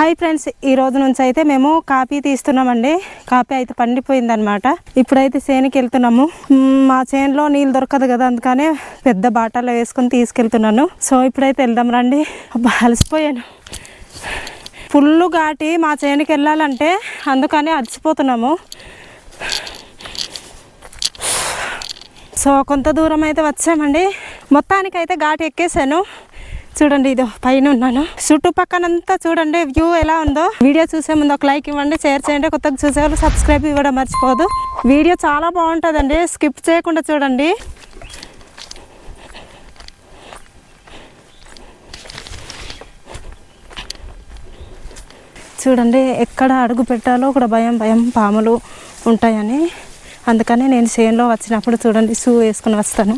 Hi friends ఈ రోజు నుంచి అయితే మేము కాపీ తీస్తున్నామండి. కాపీ అయితే పండిపోయిందనమాట ఇప్పుడైతే చేనుకి వెళ్తున్నాము. మా చేనులో నీళ్ళు దొరకదు కదా అందుకనే పెద్ద బాటలో వేసుకొని తీసుకెళ్తున్నాను. సో ఇప్పుడైతే వెళ్దాం రండి. అబ్బా అలసిపోయాను. ఫుల్ ఘాటి మా చేనుకి వెళ్ళాలంటే అందుకనే అలసిపోతున్నాము. సో కొంత దూరం అయితే వచ్చామండి. మొత్తానికి అయితే ఘాటి ఎక్కేసాను. చూడండి ఇది పైన ఉన్నాను. చుట్టుపక్కనంతా చూడండి వ్యూ ఎలా ఉందో. వీడియో చూసే ముందు ఒక లైక్ ఇవ్వండి షేర్ చేయండి కొత్తగా చూసే సబ్స్క్రైబ్ ఇవ్వడం మర్చిపోదు. వీడియో చాలా బాగుంటుందండి స్కిప్ చేయకుండా చూడండి. చూడండి ఎక్కడ అడుగు పెట్టాలో కూడా భయం భయం పాములు ఉంటాయని. అందుకని నేను చేనులో వచ్చినప్పుడు చూడండి షూ వేసుకుని వస్తాను.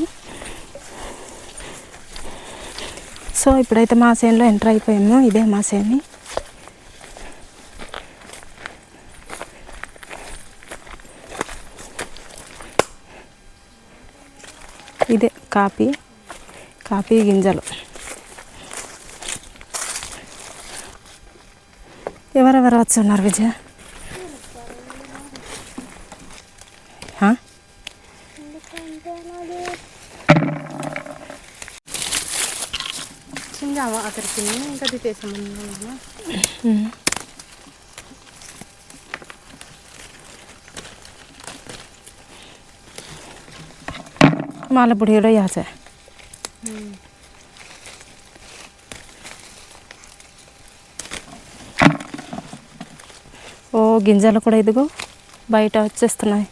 సో ఇప్పుడైతే మా సేన్లో ఎంటర్ అయిపోయాము. ఇదే మా సేని. ఇదే కాఫీ. కాఫీ గింజలు. ఎవరెవరు వచ్చి ఉన్నారు విజయ హా? చింగావా అక్కడికి ఇంకా తీసేసాము ఉమ్. మాల బుడిలో యాసే ఓ గింజలు కూడా ఇదిగో బయట వచ్చేస్తున్నాయి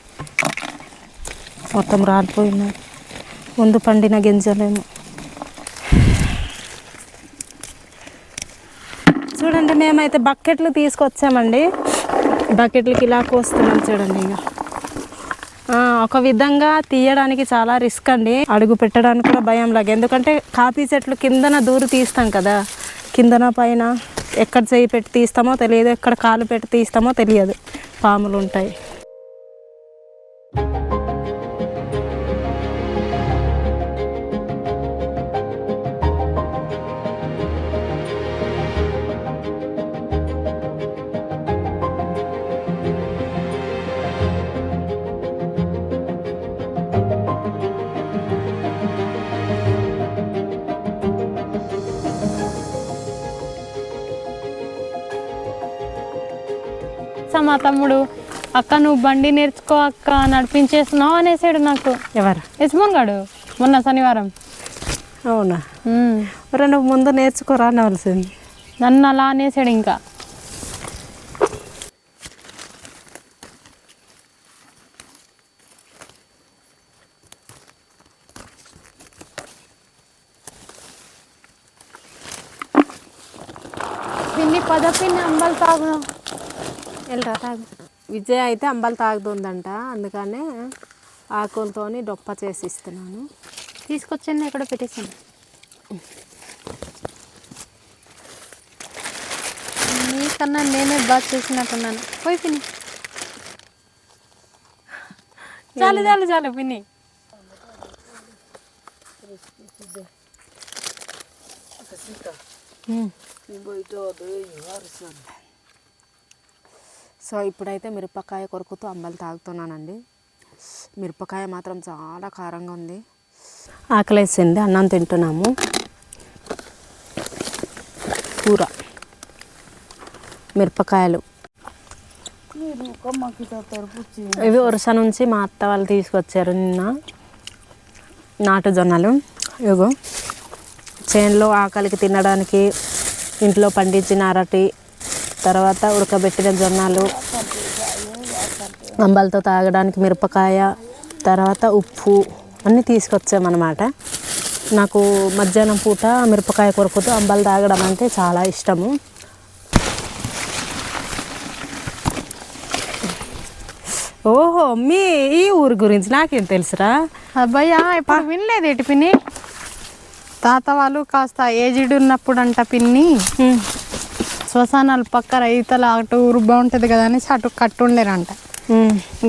మొత్తం రాలిపోయినాయి ముందు పండిన గింజలేమో చూడండి మేమైతే బకెట్లు తీసుకొచ్చామండి. బకెట్లకి ఇలా కోస్తున్నాం చూడండి ఇక. ఒక విధంగా తీయడానికి చాలా రిస్క్ అండి. అడుగు పెట్టడానికి కూడా భయం లాగా. ఎందుకంటే కాఫీ చెట్లు కిందన దూరు తీస్తాం కదా. కిందన పైన ఎక్కడ చేయి పెట్టి తీస్తామో తెలియదు ఎక్కడ కాలు పెట్టి తీస్తామో తెలియదు. పాములు ఉంటాయి. మా తమ్ముడు అక్క నువ్వు బండి నేర్చుకో అక్క నడిపించేస్తున్నావు అనేసాడు నాకు. ఎవరు? యశ్మోన్ గాడు మొన్న శనివారం. అవునా. మరి నువ్వు ముందు నేర్చుకోరా అనవలసింది నన్ను అలా అనేసాడు ఇంకా. పిన్ని పద పిన్ని అంబలు తాగు వెళ్ళరా తాగు. విజయ్ అయితే అంబలు తాగుతుందంట అందుకనే ఆకులతోని డొప్ప చేసి ఇస్తున్నాను. తీసుకొచ్చింది ఎక్కడ పెట్టేసాను నీకన్నా నేనే బాగా చేసినట్టున్నాను. పోయి పిన్ని. చాలు చాలు చాలు పిన్ని. సో ఇప్పుడైతే మిరపకాయ కొరుకుతూ అంబలు తాగుతున్నానండి. మిరపకాయ మాత్రం చాలా కారంగా ఉంది. ఆకలేసింది అన్నం తింటున్నాము. కూర. మిరపకాయలు. ఇవి వరుస నుంచి మా అత్త వాళ్ళు తీసుకొచ్చారు నిన్న. నాటు జొన్నలు. ఇగో చేనులో ఆకలికి తినడానికి ఇంట్లో పండించిన అరటి తర్వాత ఉడకబెట్టిన జొన్నలు అంబలతో తాగడానికి మిరపకాయ తర్వాత ఉప్పు అన్నీ తీసుకొచ్చామన్నమాట. నాకు మధ్యాహ్నం పూట మిరపకాయ కొరుకుతూ అంబలు తాగడం అంటే చాలా ఇష్టము. ఓహో మీ ఈ ఊరు గురించి నాకేం తెలుసురా? అబ్బాయ్యా ఇప్పుడు వినలేదు ఏంటి పిన్ని తాత వాళ్ళు కాస్త ఏజ్డ్ ఉన్నప్పుడు అంట పిన్ని శ్మశానాలు పక్క రైతుల అటు ఊరు బాగుంటుంది కదా అనేసి అటు కట్టుండేరంట.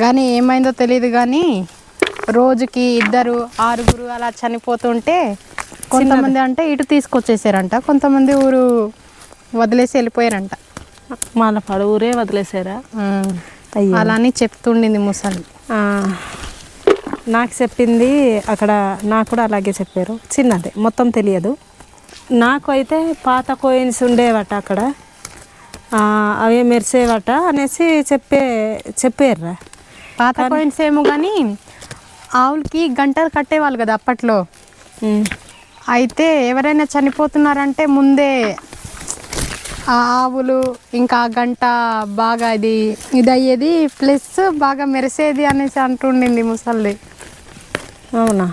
కానీ ఏమైందో తెలియదు కానీ రోజుకి ఇద్దరు ఆరుగురు అలా చనిపోతుంటే కొంతమంది అంటే ఇటు తీసుకొచ్చేసారంట కొంతమంది ఊరు వదిలేసి వెళ్ళిపోయారంట. మాలపాడు ఊరే వదిలేసారా? అలా అని చెప్తుండింది ముసలి. నాకు చెప్పింది అక్కడ నాకు కూడా అలాగే చెప్పారు. చిన్నది మొత్తం తెలియదు. నాకు అయితే పాత కోయిన్స్ ఉండేవట అక్కడ. అవే మెరిసేవట అనేసి చెప్పే చెప్పారురా. పాత కాయిన్స్ ఏమో కానీ ఆవులకి గంటలు కట్టేవాళ్ళు కదా అప్పట్లో. అయితే ఎవరైనా చనిపోతున్నారంటే ముందే ఆ ఆవులు ఇంకా గంట బాగా ఇది ఇది అయ్యేది ప్లస్ బాగా మెరిసేది అనేసి అంటుండింది ముసల్ది. అవునా?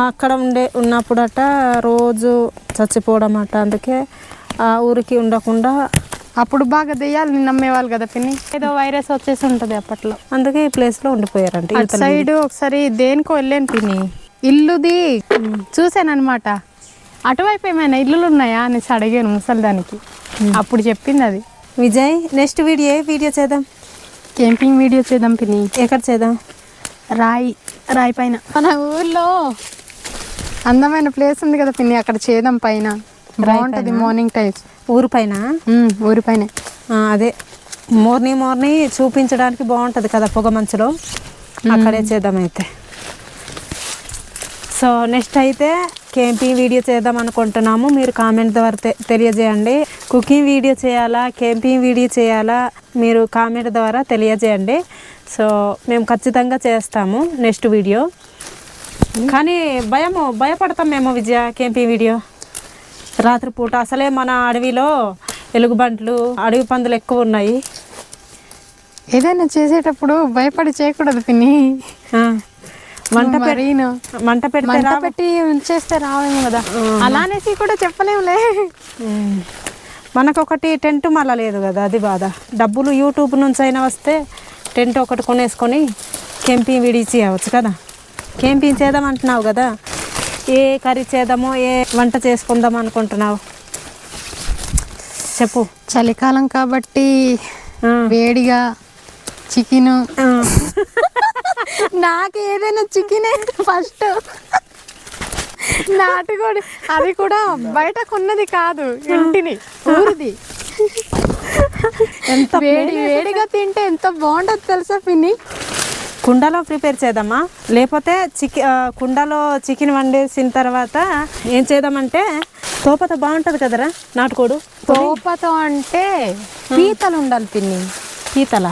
అక్కడ ఉండే ఉన్నప్పుడట రోజు చచ్చిపోవడం అట. అందుకే ఆ ఊరికి ఉండకుండా అప్పుడు బాగా దెయ్యాలని నమ్మేవాళ్ళు కదా పిన్ని? ఏదో వైరస్ వచ్చేసి ఉంటది అప్పట్లో. అందుకే ఈ ప్లేస్లో ఉండిపోయారంట అటు సైడ్ ఒకసారి దేనికో వెళ్ళాను పిన్ని. ఇల్లుది చూసానమాట అటువైపు ఏమైనా ఇల్లులు ఉన్నాయా అనేసి అడిగాను ముసలిదానికి. అప్పుడు చెప్పింది అది. విజయ్ నెక్స్ట్ వీడియో ఏ వీడియో చేద్దాం. క్యాంపింగ్ వీడియో చేద్దాం పిన్ని. ఎక్కడ చేద్దాం? రాయి రాయి పైన. మన ఊర్లో. అందమైన ప్లేస్ ఉంది కదా పిన్ని అక్కడ చేద్దాం పైన. బాగుంటది మార్నింగ్ టైమ్స్ ఊరు పైన? ఊరి పైన. అదే. మోర్ని మోర్ని చూపించడానికి బాగుంటుంది కదా పొగ మంచులో. అక్కడే చేద్దాం అయితే. సో నెక్స్ట్ అయితే క్యాంపింగ్ వీడియో చేద్దాం అనుకుంటున్నాము. మీరు కామెంట్ ద్వారా తెలియజేయండి. కుకింగ్ వీడియో చేయాలా? క్యాంపింగ్ వీడియో చేయాలా? మీరు కామెంట్ ద్వారా తెలియజేయండి. సో మేము ఖచ్చితంగా చేస్తాము నెక్స్ట్ వీడియో. కానీ భయము భయపడతాం మేము విజయ క్యాంపింగ్ వీడియో. రాత్రిపూట అసలే మన అడవిలో ఎలుగుబంట్లు అడవి పందులు ఎక్కువ ఉన్నాయి. ఏదైనా చేసేటప్పుడు భయపడి చేయకూడదు పిన్ని. ఆ, మంట పె- మరీను. మంట పెడితే పెట్టి ఉంచేస్తే రావేమో కదా. అలానేసి కూడా చెప్పలేములే. ఉమ్. మనకొకటి టెంట్ మళ్ళా లేదు కదా అది బాధ. డబ్బులు యూట్యూబ్ నుంచి అయినా వస్తే టెంట్ ఒకటి కొనేసుకొని కెంపింగ్ చేయవచ్చు కదా. కెంపింగ్ చేద్దాం అంటున్నావు కదా. ఏ కర్రీ చేద్దామో ఏ వంట చేసుకుందాం అనుకుంటున్నావు? చెప్పు. చలికాలం కాబట్టి. వేడిగా చికెన్. నాకు ఏదైనా చికెనే ఫస్ట్. నాటుకోడి అది కూడా బయట కొన్నది కాదు ఇంటిని ఊరిది. ఎంత వేడి వేడిగా తింటే ఎంత బాగుంటుంది తెలుసా పిన్ని? కుండలో ప్రిపేర్ చేద్దామా? లేకపోతే చికె ఆ, కుండలో చికెన్ వండేసిన తర్వాత ఏం చేద్దామంటే తోపత బాగుంటుంది కదరా నాటుకోడు? తోపతో అంటే పీతలు ఉండాలి పిన్ని. పీతల?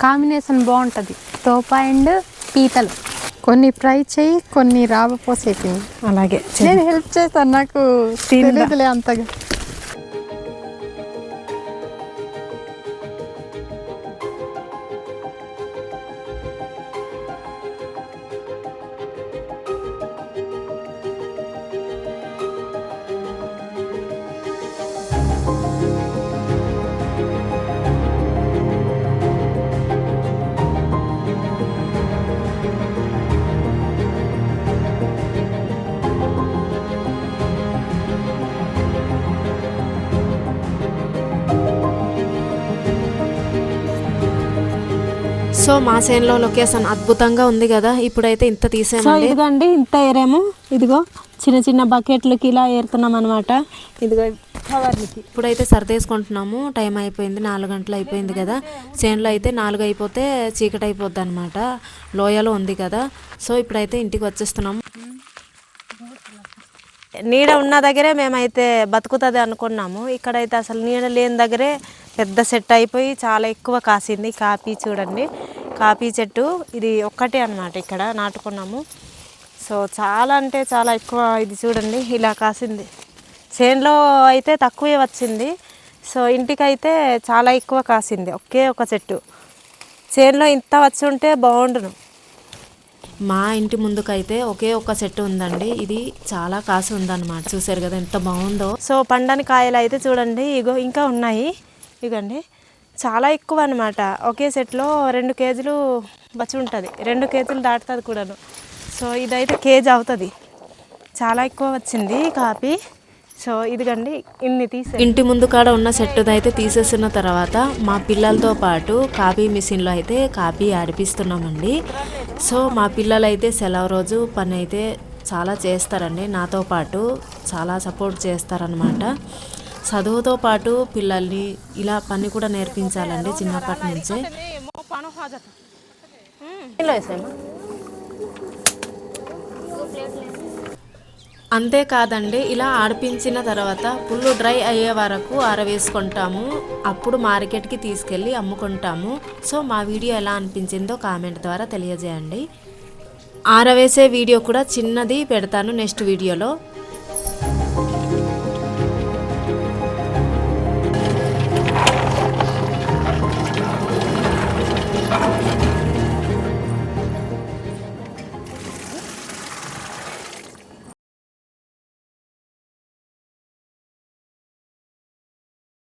కాంబినేషన్ బాగుంటుంది. తోప అండ్ పీతలు. కొన్ని ఫ్రై చేయి కొన్ని రావ పోసే పిన్ని. అలాగే. నేను హెల్ప్ చేస్తాను నాకు తిందా. తెలియదులే అంతగా. సో మా చేనులో లొకేషన్ అద్భుతంగా ఉంది కదా ఇప్పుడైతే ఇంత తీసామండి ఇదిగోండి ఇంత ఏరేము. ఇదిగో చిన్న చిన్న బకెట్లకి ఇలా ఏరుతున్నాం అనమాట ఇదిగో కవర్లకి. ఇప్పుడైతే సర్దేసుకుంటున్నాము. టైం అయిపోయింది నాలుగు గంటలు అయిపోయింది కదా. చేనులో అయితే నాలుగు అయిపోతే చీకటి అయిపోద్ది అనమాట లోయలో ఉంది కదా. సో ఇప్పుడైతే ఇంటికి వచ్చేస్తున్నాము. నీడ ఉన్న దగ్గరే మేమైతే బతుకుతుంది అనుకున్నాము. ఇక్కడైతే అసలు నీడ లేని దగ్గరే పెద్ద సెట్ అయిపోయి చాలా ఎక్కువ కాసింది. కాపీ చూడండి. కాఫీ చెట్టు. ఇది ఒక్కటే అన్నమాట ఇక్కడ నాటుకున్నాము. సో చాలా అంటే చాలా ఎక్కువ ఇది చూడండి ఇలా కాసింది. చేనులో అయితే తక్కువే వచ్చింది. సో ఇంటికైతే చాలా ఎక్కువ కాసింది ఒకే ఒక చెట్టు. చేనులో ఇంత వచ్చి ఉంటే బాగుండును. మా ఇంటి ముందుకైతే ఒకే ఒక చెట్టు ఉందండి. ఇది చాలా కాసి ఉందన్నమాట. చూసారు కదా ఎంత బాగుందో. సో పండని కాయలు అయితే చూడండి ఇగో ఇంకా ఉన్నాయి. ఇగండి. చాలా ఎక్కువ అనమాట ఒకే సెట్లో రెండు కేజీలు వచ్చి ఉంటుంది రెండు కేజీలు దాటుతుంది కూడాను. సో ఇదైతే కేజీ అవుతుంది. చాలా ఎక్కువ వచ్చింది కాపీ. సో ఇదిగండి ఇన్ని తీసే ఇంటి ముందు కాడ ఉన్న సెట్ అయితే తీసేసిన తర్వాత మా పిల్లలతో పాటు కాపీ మిషన్లో అయితే కాపీ ఆడిపిస్తున్నామండి సో మా పిల్లలైతే సెలవు రోజు పని అయితే చాలా చేస్తారండి. నాతో పాటు చాలా సపోర్ట్ చేస్తారనమాట చదువుతో పాటు పిల్లల్ని ఇలా పని కూడా నేర్పించాలండి చిన్నప్పటి నుంచే. అంతేకాదండి ఇలా ఆడిపించిన తర్వాత పుల్లు డ్రై అయ్యే వరకు ఆరవేసుకుంటాము. అప్పుడు మార్కెట్కి తీసుకెళ్ళి అమ్ముకుంటాము. సో మా వీడియో ఎలా అనిపించిందో కామెంట్ ద్వారా తెలియజేయండి. ఆరవేసే వీడియో కూడా చిన్నది పెడతాను నెక్స్ట్ వీడియోలో.